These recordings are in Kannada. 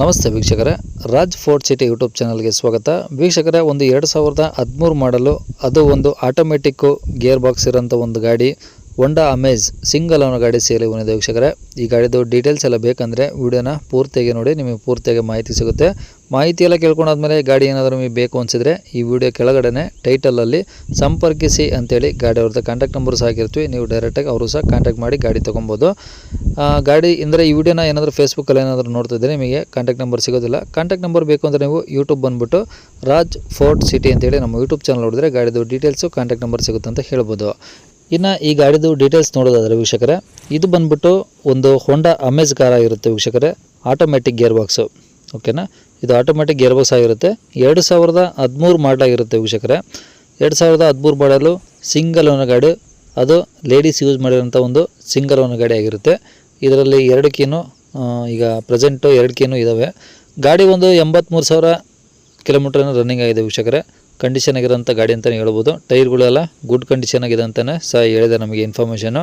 ನಮಸ್ತೆ ವೀಕ್ಷಕರೇ. ರಾಜ್ ಫೋರ್ಟ್ ಸಿಟಿ ಯೂಟ್ಯೂಬ್ ಚಾನಲ್ಗೆ ಸ್ವಾಗತ. ವೀಕ್ಷಕರೇ, ಒಂದು ಎರಡು ಸಾವಿರದ ಹದಿಮೂರು ಮಾಡಲು ಅದು ಒಂದು ಆಟೋಮೆಟಿಕ್ಕು ಗೇರ್ ಬಾಕ್ಸ್ ಇರೋಂಥ ಒಂದು ಗಾಡಿ. ಹೊಂಡಾ ಅಮೇಜ್ ಸಿಂಗಲ್ ಅನ್ನೋ ಗಾಡಿ ಸೇಲ್ ಬಂದಿದೆ ವೀಕ್ಷಕರೇ. ಈ ಗಾಡಿದು ಡೀಟೇಲ್ಸ್ ಎಲ್ಲ ಬೇಕಂದರೆ ವಿಡಿಯೋನ ಪೂರ್ತಿಯಾಗಿ ನೋಡಿ, ನಿಮಗೆ ಪೂರ್ತಿಯಾಗಿ ಮಾಹಿತಿ ಸಿಗುತ್ತೆ. ಮಾಹಿತಿ ಎಲ್ಲ ಕೇಳ್ಕೊಂಡಾದ್ಮೇಲೆ ಗಾಡಿ ಏನಾದರೂ ನಿಮಗೆ ಬೇಕು ಅನಿಸಿದ್ರೆ ಈ ವಿಡಿಯೋ ಕೆಳಗಡೆ ಟೈಟಲಲ್ಲಿ ಸಂಪರ್ಕಿಸಿ ಅಂತೇಳಿ ಗಾಡಿ ಅವ್ರದ್ದು ಕಾಂಟ್ಯಾಕ್ಟ್ ನಂಬರ್ ಸಹ ಹಾಕಿರ್ತೀವಿ. ನೀವು ಡೈರೆಕ್ಟಾಗಿ ಅವರು ಸಹ ಕಾಂಟ್ಯಾಕ್ಟ್ ಮಾಡಿ ಗಾಡಿ ತೊಗೊಬೋದು. ಗಾಡಿ ಅಂದರೆ ಈ ವಿಡಿಯೋನ ಏನಾದರೂ ಫೇಸ್ಬುಕ್ಕಲ್ಲಿ ಏನಾದರೂ ನೋಡ್ತಿದ್ರೆ ನಿಮಗೆ ಕಾಂಟ್ಯಾಕ್ಟ್ ನಂಬರ್ ಸಿಗೋದಿಲ್ಲ. ಕಾಂಟ್ಯಾಕ್ಟ್ ನಂಬರ್ ಬೇಕು ಅಂದರೆ ನೀವು ಯೂಟ್ಯೂಬ್ ಬಂದುಬಿಟ್ಟು ರಾಜ್ ಫೋರ್ಟ್ ಸಿಟಿ ಅಂತೇಳಿ ನಮ್ಮ ಯೂಟ್ಯೂಬ್ ಚಾನಲ್ ನೋಡಿದ್ರೆ ಗಾಡಿದು ಡೀಟೇಲ್ಸು ಕಾಂಟ್ಯಾಕ್ಟ್ ನಂಬರ್ ಸಿಗುತ್ತೆ ಅಂತ ಹೇಳ್ಬೋದು. ಇನ್ನು ಈ ಗಾಡಿದು ಡೀಟೇಲ್ಸ್ ನೋಡೋದಾದರೆ ವೀಕ್ಷಕರೇ, ಇದು ಬಂದ್ಬಿಟ್ಟು ಒಂದು ಹೊಂಡಾ ಅಮೇಜ್ ಕಾರ್ ಆಗಿರುತ್ತೆ ವೀಕ್ಷಕರೇ ಆಟೋಮೆಟಿಕ್ ಗೇರ್ ಬಾಕ್ಸು ಓಕೆನಾ ಇದು ಆಟೋಮ್ಯಾಟಿಕ್ ಗೇರ್ ಬಾಕ್ಸ್ ಆಗಿರುತ್ತೆ. ಎರಡು ಸಾವಿರದ ಹದಿಮೂರು ಮಾಡಲಾಗಿರುತ್ತೆ ವೀಕ್ಷಕರೇ. ಎರಡು ಸಾವಿರದ ಹದಿಮೂರು ಮಾಡಲು ಸಿಂಗಲ್ ಓನರ್ ಗಾಡಿ. ಅದು ಲೇಡೀಸ್ ಯೂಸ್ ಮಾಡಿರೋಂಥ ಒಂದು ಸಿಂಗಲ್ ಓನರ್ ಗಾಡಿ ಆಗಿರುತ್ತೆ. ಇದರಲ್ಲಿ ಎರಡು ಕೀನು ಈಗ ಪ್ರೆಸೆಂಟು ಎರಡು ಕೀನು ಇದ್ದಾವೆ ಗಾಡಿ ಒಂದು ಎಂಬತ್ತ್ಮೂರು ಸಾವಿರ ಕಿಲೋಮೀಟ್ರನ್ನು ರನ್ನಿಂಗ್ ಆಗಿದೆ ವೀಕ್ಷಕರೇ. ಕಂಡೀಷನ್ ಆಗಿರೋಂಥ ಗಾಡಿ ಅಂತಲೇ ಹೇಳ್ಬೋದು. ಟೈರ್ಗಳೆಲ್ಲ ಗುಡ್ ಕಂಡೀಷನ್ ಆಗಿದೆ ಅಂತಲೇ ಸಹ ಹೇಳಿದೆ ನಮಗೆ ಇನ್ಫಾರ್ಮೇಷನು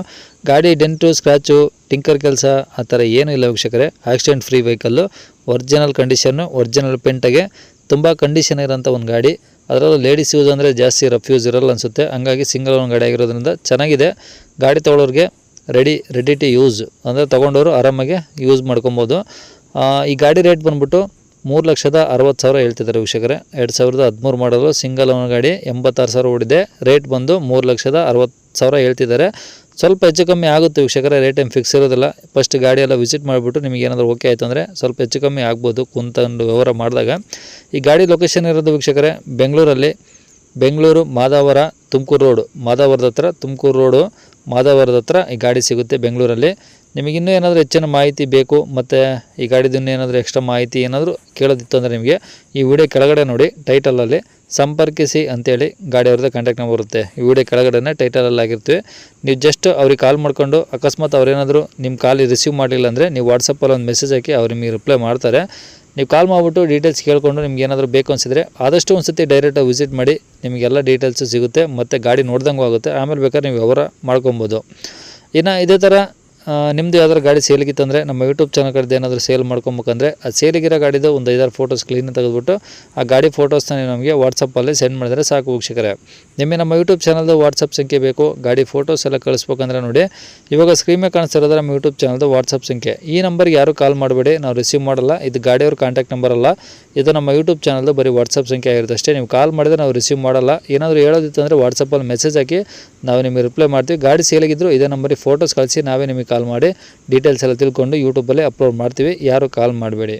ಗಾಡಿ ಡೆಂಟು ಸ್ಕ್ರ್ಯಾಚು ಟಿಂಕರ್ ಕೆಲಸ ಆ ಥರ ಏನೂ ಇಲ್ಲ ವೀಕ್ಷಕರೇ. Accident free vehicle original condition original ಪೇಂಟಾಗೆ ತುಂಬ ಕಂಡೀಷನ್ ಇರೋಂಥ ಒಂದು ಗಾಡಿ. ಅದರಲ್ಲೂ ಲೇಡೀಸ್ ಯೂಸ್ ಅಂದರೆ ಜಾಸ್ತಿ ರಫ್ ಯೂಸ್ ಇರಲ್ಲ ಅನಿಸುತ್ತೆ. ಹಂಗಾಗಿ ಸಿಂಗಲ್ ಒಂದು ಗಾಡಿ ಆಗಿರೋದ್ರಿಂದ ಚೆನ್ನಾಗಿದೆ. ಗಾಡಿ ತೊಗೊಳೋರಿಗೆ ರೆಡಿ ರೆಡಿ ಟು ಯೂಸ್ ಅಂದರೆ ತೊಗೊಂಡವರು ಆರಾಮಾಗಿ ಯೂಸ್ ಮಾಡ್ಕೊಬೋದು. ಈ ಗಾಡಿ ರೇಟ್ ಬಂದ್ಬಿಟ್ಟು ಮೂರು ಲಕ್ಷದ ಅರವತ್ತು ಸಾವಿರ ಹೇಳ್ತಿದ್ದಾರೆ ವೀಕ್ಷಕರೇ. ಎರಡು ಸಾವಿರದ ಹದಿಮೂರು ಮಾಡಲು ಸಿಂಗಲ್ ಓನ್ ಗಾಡಿ ಎಂಬತ್ತಾರು ಸಾವಿರ ಓಡಿದೆ. ರೇಟ್ ಬಂದು ಮೂರು ಲಕ್ಷದ ಅರವತ್ತು ಸಾವಿರ ಹೇಳ್ತಿದ್ದಾರೆ. ಸ್ವಲ್ಪ ಹೆಚ್ಚು ಕಮ್ಮಿ ಆಗುತ್ತೆ ವೀಕ್ಷಕರೇ, ರೇಟ್ ಏನು ಫಿಕ್ಸ್ ಇರೋದಿಲ್ಲ. ಫಸ್ಟ್ ಗಾಡಿ ಎಲ್ಲ ವಿಸಿಟ್ ಮಾಡಿಬಿಟ್ಟು ನಿಮಗೆ ಏನಾದರೂ ಓಕೆ ಆಯಿತು ಅಂದರೆ ಸ್ವಲ್ಪ ಹೆಚ್ಚು ಕಮ್ಮಿ ಆಗ್ಬೋದು ಕುಂತಂದು ವ್ಯವಹಾರ ಮಾಡಿದಾಗ. ಈ ಗಾಡಿ ಲೊಕೇಶನ್ ಇರೋದು ವೀಕ್ಷಕರೇ, ಬೆಂಗಳೂರಲ್ಲಿ. ಬೆಂಗಳೂರು ಮಾದಾವರ ತುಮಕೂರು ರೋಡು ಮಾದಾವರದ ಹತ್ರ ತುಮಕೂರು ರೋಡು ಮಾದಾವರದ ಹತ್ರ ಈ ಗಾಡಿ ಸಿಗುತ್ತೆ ಬೆಂಗಳೂರಲ್ಲಿ. ನಿಮಗೆ ಇನ್ನೂ ಏನಾದರೂ ಹೆಚ್ಚಿನ ಮಾಹಿತಿ ಬೇಕು, ಮತ್ತು ಈ ಗಾಡಿದನ್ನು ಏನಾದರೂ ಎಕ್ಸ್ಟ್ರಾ ಮಾಹಿತಿ ಏನಾದರೂ ಕೇಳೋದಿತ್ತು ಅಂದರೆ ನಿಮಗೆ ಈ ವಿಡಿಯೋ ಕೆಳಗಡೆ ನೋಡಿ ಟೈಟಲಲ್ಲಿ ಸಂಪರ್ಕಿಸಿ ಅಂತೇಳಿ ಗಾಡಿ ಅವ್ರದ್ದು ಕಾಂಟ್ಯಾಕ್ಟ್ ನಂಬರ್ ಬರುತ್ತೆ. ಈ ವಿಡಿಯೋ ಕೆಳಗಡೆನೇ ಟೈಟಲಲ್ಲಿ ಆಗಿರ್ತೀವಿ. ನೀವು ಜಸ್ಟ್ ಅವ್ರಿಗೆ ಕಾಲ್ ಮಾಡಿಕೊಂಡು, ಅಕಸ್ಮಾತ್ ಅವ್ರೇನಾದರೂ ನಿಮ್ಮ ಕಾಲ್ ರಿಸೀವ್ ಮಾಡಲಿಲ್ಲ ಅಂದರೆ ನೀವು ವಾಟ್ಸಪ್ಪಲ್ಲಿ ಒಂದು ಮೆಸೇಜ್ ಹಾಕಿ ಅವ್ರು ನಿಮಗೆ ರಿಪ್ಲೈ ಮಾಡ್ತಾರೆ. ನೀವು ಕಾಲ್ ಮಾಡಿಬಿಟ್ಟು ಡೀಟೇಲ್ಸ್ ಕೇಳಿಕೊಂಡು ನಿಮ್ಗೆ ಏನಾದರೂ ಬೇಕು ಅನಿಸಿದರೆ ಆದಷ್ಟು ಒಂದು ಸತಿ ಡೈರೆಕ್ಟಾಗಿ ವಿಸಿಟ್ ಮಾಡಿ, ನಿಮಗೆಲ್ಲ ಡೀಟೇಲ್ಸು ಸಿಗುತ್ತೆ, ಮತ್ತು ಗಾಡಿ ನೋಡ್ದಂಗೂ ಆಗುತ್ತೆ, ಆಮೇಲೆ ಬೇಕಾದ್ರೆ ನೀವು ವ್ಯವಹಾರ ಮಾಡ್ಕೊಬೋದು. ಇನ್ನು ಇದೇ ಥರ ನಿಮ್ಮದು ಯಾವ್ದಾದ್ರು ಗಾಡಿ ಸೇಲಿಗಿತ್ತಂದರೆ ನಮ್ಮ ಯೂಟ್ಯೂಬ್ ಚಾನಲ್ ಕಡೆದು ಏನಾದರೂ ಸೇಲ್ ಮಾಡ್ಕೊಬೇಕಂದ್ರೆ ಆ ಸೇಲಿಗಿರೋ ಗಾಡಿದು ಒಂದು ಐದಾರು ಫೋಟೋಸ್ ಕ್ಲೀನ್ ತೆಗೆದುಬಿಟ್ಟು ಆ ಗಾಡಿ ಫೋಟೋಸ್ನ ನೀವು ನಮಗೆ ವಾಟ್ಸಪ್ಪಲ್ಲಿ ಸೆಂಡ್ ಮಾಡಿದರೆ ಸಾಕು ವೀಕ್ಷಕರೇ. ನಿಮಗೆ ನಮ್ಮ ಯೂಟ್ಯೂಬ್ ಚಾನಲ್ದು ವಾಟ್ಸಪ್ ಸಂಖ್ಯೆ ಬೇಕು, ಗಾಡಿ ಫೋಟೋಸ್ ಎಲ್ಲ ಕಳಿಸ್ಬೇಕಂದ್ರೆ ನೋಡಿ. ಇವಾಗ ಸ್ಕ್ರೀನ್ ಮೇಲೆ ಕಾಣಿಸ್ತಿರೋದು ನಮ್ಮ ಯೂಟ್ಯೂಬ್ ಚಾನಲ್ದು ವಾಟ್ಸಪ್ ಸಂಖ್ಯೆ. ಈ ನಂಬರ್ಗೆ ಯಾರು ಕಾಲ್ ಮಾಡಬೇಡಿ, ನಾವು ರಿಸೀವ್ ಮಾಡಲ್ಲ. ಇದು ಗಾಡಿಯವ್ರ ಕಾಂಟ್ಯಾಕ್ಟ್ ನಂಬರ್ ಅಲ್ಲ. ಇದು ನಮ್ಮ ಯೂಟ್ಯೂಬ್ ಚಾನಲ್ದು ಬರೀ ವಾಟ್ಸಪ್ ಸಂಖ್ಯೆ ಆಗಿರುತ್ತೆ ಅಷ್ಟೇ. ನೀವು ಕಾಲ್ ಮಾಡಿದ್ರೆ ನಾವು ರಿಸೀವ್ ಮಾಡಲ್ಲ. ಏನಾದರೂ ಹೇಳೋದಿತ್ತು ಅಂದರೆ ವಾಟ್ಸಪ್ಪಲ್ಲಿ ಮೆಸೇಜ್ ಹಾಕಿ ನಾವು ನಿಮಗೆ ರಿಪ್ಲೈ ಮಾಡ್ತೀವಿ. ಗಾಡಿ ಸೇಲಿಗಿದ್ರು ಇದೇ ನಂಬರಿಗೆ ಫೋಟೋಸ್ ಕಳಿಸಿ, ನಾವೇ ನಿಮಗೆ ಕಾಲ್ ಮಾಡಿ ಡೀಟೇಲ್ಸ್ ಎಲ್ಲ ತಿಳ್ಕೊಂಡು ಯೂಟ್ಯೂಬಲ್ಲೇ ಅಪ್ಲೋಡ್ ಮಾಡ್ತೀವಿ. ಯಾರು ಕಾಲ್ ಮಾಡಬೇಡಿ.